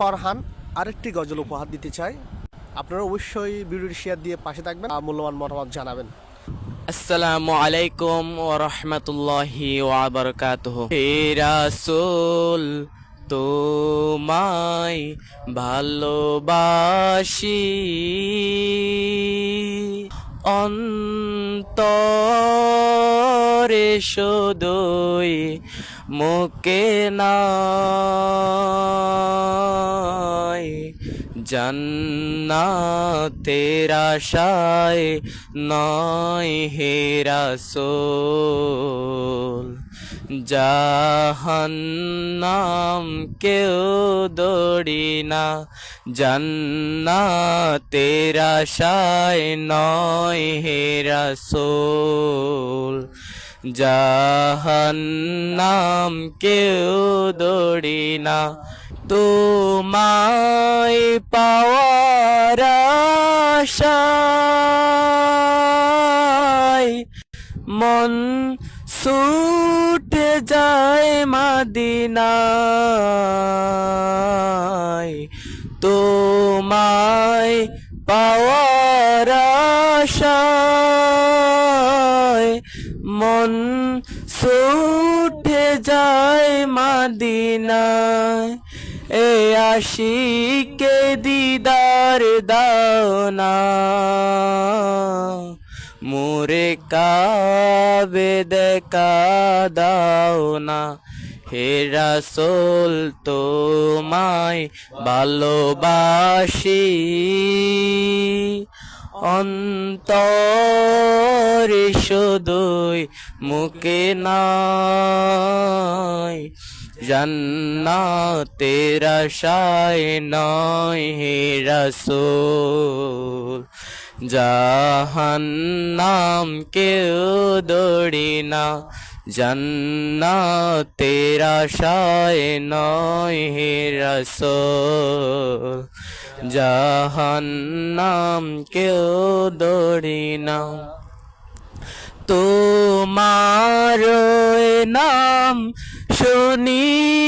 ফারহান, আরেকটি গজল উপহার দিতে চাই। আপনারা অবশ্যই ভিডিওটি শেয়ার দিয়ে পাশে থাকবেন মূল্যবান মতামত জানাবেন। আসসালামু আলাইকুম ওয়া রাহমাতুল্লাহি ওয়া বারাকাতুহু। হে রাসূল, তোমায় ভালোবাসি। অন্তরে শুধুই মুকে নাই জান্নাতের আশায় নয় হে রাসূল। জাহান্নাম কেউ দড়ি না। জান্নাতের আশায় নয় হে রাসূল। জাহান্নাম কেউ দড়ি না। তোমায় পাওয়ার আশায় মন ছুটে যায় মাদিনায়। তোমায় পাওয়ার আশায় মন ছুটে যায় মাদিনায়। এ আশিকে দিদার দাওনা মোরে কাবে দেখা দাও না। হে রাসোল, তোমায় ভালোবাসি। অন্তরে শুধুই মুখে নাই। জান্নাতের আশায় নয় হে রাসূল। জাহান্নাম কেউ দড়ি না। জান্নাতের আশায় নয় হে রাসূল। জাহান্নাম কেউ দড়ি না। তোমার নাম শুনিলাম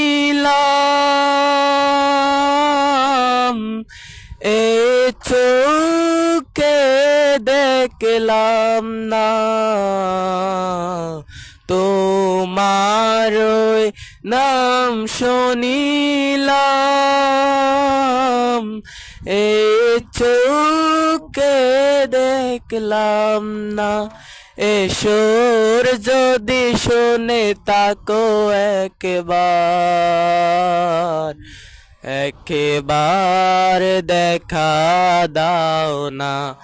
এ চোখে দেখলাম না। তোমার নাম শুনিলাম এ চোখে দেখলাম না। এসোর যদি শোনে তাকো একবার। একবার দেখা দাও না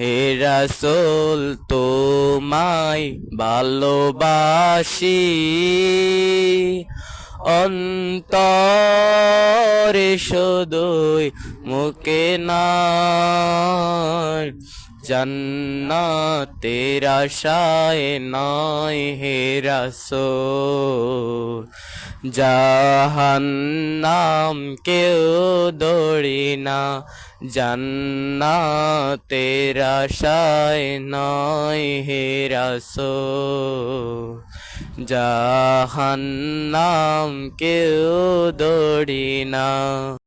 হে রাসূল, তোমায় ভালোবাসি। অন্তরে শুধুই মুখে নয় জান্নাতের আশায় নয় হে রাসূল। জাহান্নাম কেউ দড়ি না, জান্নাতের আশায় নয় হে রাসূল। জাহান্নাম কেউ দড়ি না।